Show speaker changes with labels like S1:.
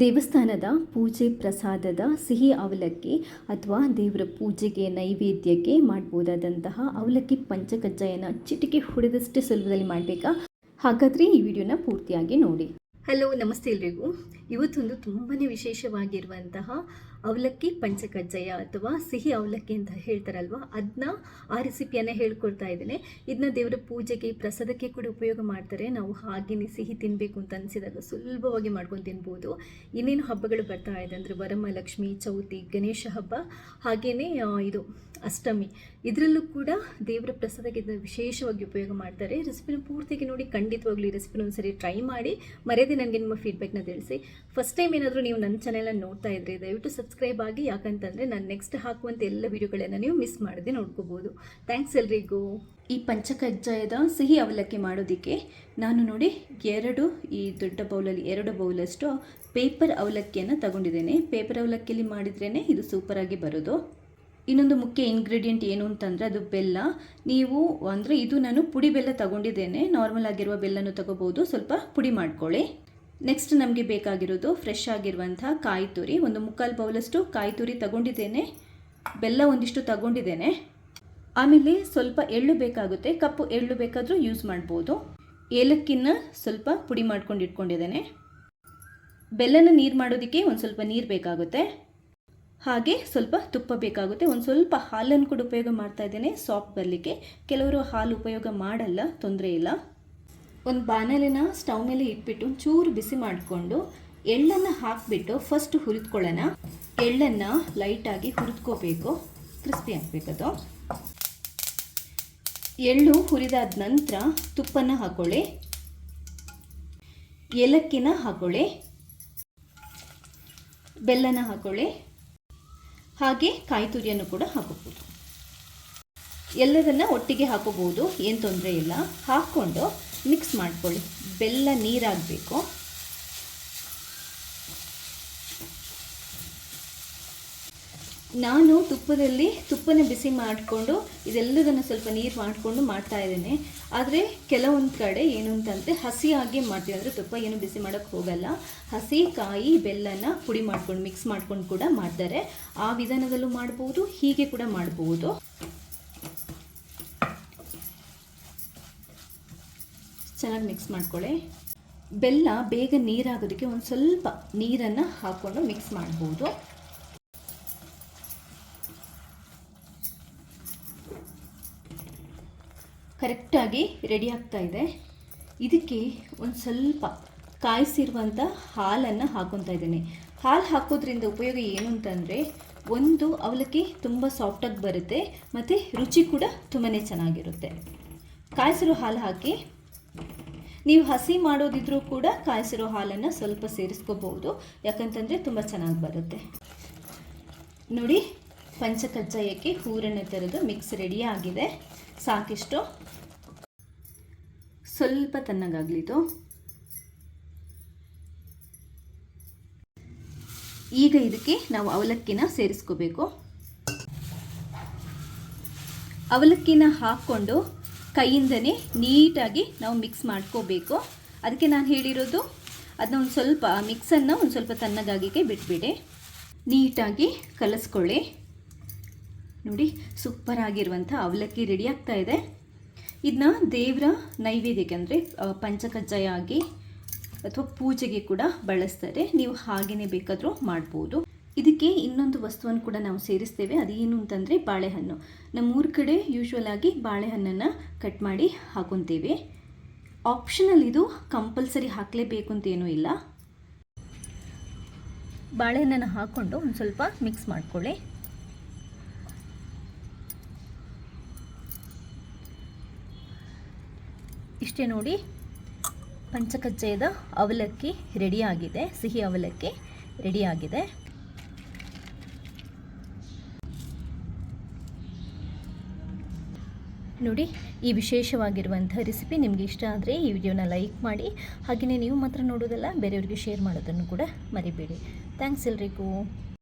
S1: ದೇವಸ್ಥಾನದ ಪೂಜೆ ಪ್ರಸಾದದ ಸಿಹಿ ಅವಲಕ್ಕಿ ಅಥವಾ ದೇವರ ಪೂಜೆಗೆ ನೈವೇದ್ಯಕ್ಕೆ ಮಾಡ್ಬೋದಾದಂತಹ ಅವಲಕ್ಕಿ ಪಂಚಕಜ್ಜಾಯನ ಚಿಟಿಕೆ ಹೊಡೆದಷ್ಟೇ ಸುಲಭದಲ್ಲಿ ಮಾಡಬೇಕಾ? ಹಾಗಾದರೆ ಈ ವಿಡಿಯೋನ ಪೂರ್ತಿಯಾಗಿ ನೋಡಿ. ಹಲೋ ನಮಸ್ತೆ ಎಲ್ರಿಗೂ. ಇವತ್ತೊಂದು ತುಂಬಾ ವಿಶೇಷವಾಗಿರುವಂತಹ ಅವಲಕ್ಕಿ ಪಂಚಕಜ್ಜಾಯ ಅಥವಾ ಸಿಹಿ ಅವಲಕ್ಕಿ ಅಂತ ಹೇಳ್ತಾರಲ್ವ? ಅದನ್ನ ಆ ರೆಸಿಪಿಯನ್ನು ಹೇಳ್ಕೊಡ್ತಾ ಇದ್ದೇನೆ. ಇದನ್ನ ದೇವರ ಪೂಜೆಗೆ, ಪ್ರಸಾದಕ್ಕೆ ಕೂಡ ಉಪಯೋಗ ಮಾಡ್ತಾರೆ. ನಾವು ಹಾಗೇನೆ ಸಿಹಿ ತಿನ್ನಬೇಕು ಅಂತ ಅನಿಸಿದಾಗ ಸುಲಭವಾಗಿ ಮಾಡ್ಕೊಂಡು ತಿನ್ಬೋದು. ಇನ್ನೇನು ಹಬ್ಬಗಳು ಬರ್ತಾ ಇದೆ ಅಂದರೆ ವರಮಹಾಲಕ್ಷ್ಮಿ, ಚೌತಿ, ಗಣೇಶ ಹಬ್ಬ, ಹಾಗೆಯೇ ಇದು ಅಷ್ಟಮಿ. ಇದರಲ್ಲೂ ಕೂಡ ದೇವರ ಪ್ರಸಾದಕ್ಕೆ ಇದನ್ನು ವಿಶೇಷವಾಗಿ ಉಪಯೋಗ ಮಾಡ್ತಾರೆ. ರೆಸಿಪಿನ ಪೂರ್ತಿಗೆ ನೋಡಿ ಖಂಡಿತವಾಗ್ಲೂ ಈ ರೆಸಿಪಿನ ಒಂದ್ಸರಿ ಟ್ರೈ ಮಾಡಿ. ಮರೆಯದೆ ನನಗೆ ನಿಮ್ಮ ಫೀಡ್ಬ್ಯಾಕ್ನ ತಿಳಿಸಿ. ಫಸ್ಟ್ ಟೈಮ್ ಏನಾದರೂ ನೀವು ನನ್ನ ಚಾನೆಲ್ನ ನೋಡ್ತಾ ಇದ್ರೆ ದಯವಿಟ್ಟು ಸಬ್ಸ್ಕ್ರೈಬ್ ಆಗಿ, ಯಾಕಂತಂದರೆ ನಾನು ನೆಕ್ಸ್ಟ್ ಹಾಕುವಂಥ ಎಲ್ಲ ವಿಡಿಯೋಗಳನ್ನು ನೀವು ಮಿಸ್ ಮಾಡದೆ ನೋಡ್ಕೋಬೋದು. ಥ್ಯಾಂಕ್ಸ್ ಎಲ್ರಿಗೂ. ಈ ಪಂಚಕಜ್ಜಾಯದ ಸಿಹಿ ಅವಲಕ್ಕಿ ಮಾಡೋದಕ್ಕೆ ನಾನು ನೋಡಿ ಎರಡು, ಈ ದೊಡ್ಡ ಬೌಲಲ್ಲಿ ಎರಡು ಬೌಲಷ್ಟು ಪೇಪರ್ ಅವಲಕ್ಕಿಯನ್ನು ತಗೊಂಡಿದ್ದೇನೆ. ಪೇಪರ್ ಅವಲಕ್ಕಿಯಲ್ಲಿ ಮಾಡಿದ್ರೇ ಇದು ಸೂಪರಾಗಿ ಬರೋದು. ಇನ್ನೊಂದು ಮುಖ್ಯ ಇಂಗ್ರೀಡಿಯೆಂಟ್ ಏನು ಅಂತಂದರೆ ಅದು ಬೆಲ್ಲ. ನೀವು ಅಂದರೆ ಇದು ನಾನು ಪುಡಿ ಬೆಲ್ಲ ತಗೊಂಡಿದ್ದೇನೆ. ನಾರ್ಮಲ್ ಆಗಿರುವ ಬೆಲ್ಲನೂ ತಗೋಬೋದು. ಸ್ವಲ್ಪ ಪುಡಿ ಮಾಡ್ಕೊಳ್ಳಿ. ನೆಕ್ಸ್ಟ್ ನಮಗೆ ಬೇಕಾಗಿರೋದು ಫ್ರೆಶ್ ಆಗಿರುವಂಥ ಕಾಯಿ ತುರಿ. ಒಂದು ಮುಕ್ಕಾಲು ಬೌಲಷ್ಟು ಕಾಯಿ ತುರಿ ತಗೊಂಡಿದ್ದೇನೆ. ಬೆಲ್ಲ ಒಂದಿಷ್ಟು ತಗೊಂಡಿದ್ದೇನೆ. ಆಮೇಲೆ ಸ್ವಲ್ಪ ಎಳ್ಳು ಬೇಕಾಗುತ್ತೆ. ಕಪ್ಪು ಎಳ್ಳು ಬೇಕಾದರೂ ಯೂಸ್ ಮಾಡ್ಬೋದು. ಏಲಕ್ಕಿನ ಸ್ವಲ್ಪ ಪುಡಿ ಮಾಡ್ಕೊಂಡು ಇಟ್ಕೊಂಡಿದ್ದೇನೆ. ಬೆಲ್ಲನ ನೀರು ಮಾಡೋದಕ್ಕೆ ಒಂದು ಸ್ವಲ್ಪ ನೀರು ಬೇಕಾಗುತ್ತೆ. ಹಾಗೆ ಸ್ವಲ್ಪ ತುಪ್ಪ ಬೇಕಾಗುತ್ತೆ. ಒಂದು ಸ್ವಲ್ಪ ಹಾಲನ್ನು ಕೂಡ ಉಪಯೋಗ ಮಾಡ್ತಾ ಇದ್ದೇನೆ. ಸಾಫ್ಟ್ ಬರಲಿಕ್ಕೆ. ಕೆಲವರು ಹಾಲು ಉಪಯೋಗ ಮಾಡಲ್ಲ, ತೊಂದರೆ ಇಲ್ಲ. ಒಂದು ಬಾಣಲೆನ ಸ್ಟವ್ ಮೇಲೆ ಇಟ್ಬಿಟ್ಟು ಚೂರು ಬಿಸಿ ಮಾಡಿಕೊಂಡು ಎಳ್ಳನ್ನು ಹಾಕಿಬಿಟ್ಟು ಫಸ್ಟ್ ಹುರಿದ್ಕೊಳ್ಳೋಣ. ಎಳ್ಳನ್ನು ಲೈಟಾಗಿ ಹುರಿದ್ಕೋಬೇಕು. ಕ್ರಿಸ್ಪಿ ಹಾಕ್ಬೇಕದು ಎಳ್ಳು ಹುರಿದಾದ ನಂತರ ತುಪ್ಪನ ಹಾಕೊಳ್ಳಿ. ಏಲಕ್ಕಿನ ಹಾಕೊಳ್ಳಿ. ಬೆಲ್ಲನ ಹಾಕೊಳ್ಳಿ. ಹಾಗೆ ಕಾಯಿ ತುರಿಯನ್ನು ಕೂಡ ಹಾಕೋಬೋದು ಎಲ್ಲದನ್ನ ಒಟ್ಟಿಗೆ ಹಾಕೋಬೋದು ಏನು ತೊಂದರೆ ಇಲ್ಲ. ಹಾಕ್ಕೊಂಡು ಮಿಕ್ಸ್ ಮಾಡ್ಕೊಳ್ಳಿ. ಬೆಲ್ಲ ನೀರಾಗಬೇಕು. ನಾನು ತುಪ್ಪದಲ್ಲಿ ತುಪ್ಪನ ಬಿಸಿ ಮಾಡಿಕೊಂಡು ಇದೆಲ್ಲದನ್ನು ಸ್ವಲ್ಪ ನೀರು ಮಾಡಿಕೊಂಡು ಮಾಡ್ತಾ ಇದ್ದೇನೆ. ಆದರೆ ಕೆಲವೊಂದು ಕಡೆ ಏನು ಅಂತಂದರೆ ಹಸಿಯಾಗಿ ಮಾಡ್ತೀವಿ. ಅಂದರೆ ತುಪ್ಪ ಏನು ಬಿಸಿ ಮಾಡೋಕ್ಕೆ ಹೋಗಲ್ಲ. ಹಸಿ ಕಾಯಿ ಬೆಲ್ಲನ ಪುಡಿ ಮಾಡ್ಕೊಂಡು ಮಿಕ್ಸ್ ಮಾಡ್ಕೊಂಡು ಕೂಡ ಮಾಡ್ತಾರೆ. ಆ ವಿಧಾನದಲ್ಲೂ ಮಾಡ್ಬೋದು, ಹೀಗೆ ಕೂಡ ಮಾಡ್ಬೋದು. ಚೆನ್ನಾಗಿ ಮಿಕ್ಸ್ ಮಾಡ್ಕೊಳ್ಳಿ. ಬೆಲ್ಲ ಬೇಗ ನೀರಾಗೋದಕ್ಕೆ ಒಂದು ಸ್ವಲ್ಪ ನೀರನ್ನು ಹಾಕ್ಕೊಂಡು ಮಿಕ್ಸ್ ಮಾಡ್ಬೋದು. ಕರೆಕ್ಟಾಗಿ ರೆಡಿ ಆಗ್ತಾ ಇದೆ. ಇದಕ್ಕೆ ಒಂದು ಸ್ವಲ್ಪ ಕಾಯಿಸಿರುವಂಥ ಹಾಲನ್ನು ಹಾಕೊತಾ ಇದ್ದೀನಿ. ಹಾಲು ಹಾಕೋದ್ರಿಂದ ಉಪಯೋಗ ಏನು ಅಂತಂದರೆ, ಒಂದು ಅವಲಕ್ಕಿ ತುಂಬ ಸಾಫ್ಟಾಗಿ ಬರುತ್ತೆ, ಮತ್ತು ರುಚಿ ಕೂಡ ತುಂಬಾ ಚೆನ್ನಾಗಿರುತ್ತೆ. ಕಾಯಿಸಿರೋ ಹಾಲು ಹಾಕಿ ನೀವು ಹಸಿ ಮಾಡೋದಿದ್ರೂ ಕೂಡ ಕಾಯಿಸಿರೋ ಹಾಲನ್ನು ಸ್ವಲ್ಪ ಸೇರಿಸ್ಕೋಬಹುದು. ಯಾಕಂತಂದರೆ ತುಂಬ ಚೆನ್ನಾಗಿ ಬರುತ್ತೆ. ನೋಡಿ ಪಂಚಕಜ್ಜಾಯಕ್ಕೆ ಹೂರಣ ಥರದ್ದು ಮಿಕ್ಸ್ ರೆಡಿ ಆಗಿದೆ. ಸಾಕಿಷ್ಟು. ಸ್ವಲ್ಪ ತಣ್ಣಗಾಗಲಿದು. ಈಗ ಇದಕ್ಕೆ ನಾವು ಅವಲಕ್ಕಿನ ಸೇರಿಸ್ಕೋಬೇಕು. ಅವಲಕ್ಕಿನ ಹಾಕ್ಕೊಂಡು ಕೈಯಿಂದನೇ ನೀಟಾಗಿ ನಾವು ಮಿಕ್ಸ್ ಮಾಡ್ಕೋಬೇಕು. ಅದಕ್ಕೆ ನಾನು ಹೇಳಿರೋದು ಅದನ್ನ ಒಂದು ಸ್ವಲ್ಪ ಮಿಕ್ಸನ್ನು ಒಂದು ಸ್ವಲ್ಪ ತಣ್ಣಗಾಗಿಗೆ ಬಿಟ್ಬಿಡಿ. ನೀಟಾಗಿ ಕಲಿಸ್ಕೊಳ್ಳಿ. ನೋಡಿ, ಸೂಪರ್ ಆಗಿರುವಂಥ ಅವಲಕ್ಕಿ ರೆಡಿ ಆಗ್ತಾ ಇದೆ. ಇದನ್ನ ದೇವರ ನೈವೇದ್ಯಕ್ಕೆ ಅಂದರೆ ಪಂಚಕಜ್ಜಾಯ ಆಗಿ ಅಥವಾ ಪೂಜೆಗೆ ಕೂಡ ಬಳಸ್ತಾರೆ. ನೀವು ಹಾಗೆಯೇ ಬೇಕಾದರೂ ಮಾಡ್ಬೋದು. ಇದಕ್ಕೆ ಇನ್ನೊಂದು ವಸ್ತುವನ್ನು ಕೂಡ ನಾವು ಸೇರಿಸ್ತೇವೆ. ಅದೇನು ಅಂತಂದರೆ ಬಾಳೆಹಣ್ಣು. ನಮ್ಮೂರ ಕಡೆ ಯೂಶ್ವಲ್ ಆಗಿ ಬಾಳೆಹಣ್ಣನ್ನು ಕಟ್ ಮಾಡಿ ಹಾಕೊತೇವೆ ಆಪ್ಷನಲ್ ಇದು ಕಂಪಲ್ಸರಿ ಹಾಕಲೇಬೇಕು ಅಂತೇನೂ ಇಲ್ಲ. ಬಾಳೆಹಣ್ಣನ್ನು ಹಾಕ್ಕೊಂಡು ಒಂದು ಸ್ವಲ್ಪ ಮಿಕ್ಸ್ ಮಾಡ್ಕೊಳ್ಳಿ. ಇಷ್ಟೇ ನೋಡಿ, ಪಂಚಕಜ್ಜಾಯದ ಅವಲಕ್ಕಿ ರೆಡಿಯಾಗಿದೆ ಸಿಹಿ ಅವಲಕ್ಕಿ ರೆಡಿಯಾಗಿದೆ ನೋಡಿ, ಈ ವಿಶೇಷವಾಗಿರುವಂಥ ರೆಸಿಪಿ ನಿಮಗೆ ಇಷ್ಟ ಆದರೆ ಈ ವಿಡಿಯೋನ ಲೈಕ್ ಮಾಡಿ. ಹಾಗೆಯೇ ನೀವು ಮಾತ್ರ ನೋಡೋದಲ್ಲ, ಬೇರೆಯವ್ರಿಗೆ ಶೇರ್ ಮಾಡೋದನ್ನು ಕೂಡ ಮರಿಬೇಡಿ. ಥ್ಯಾಂಕ್ಸ್ ಎಲ್ರಿಗೂ.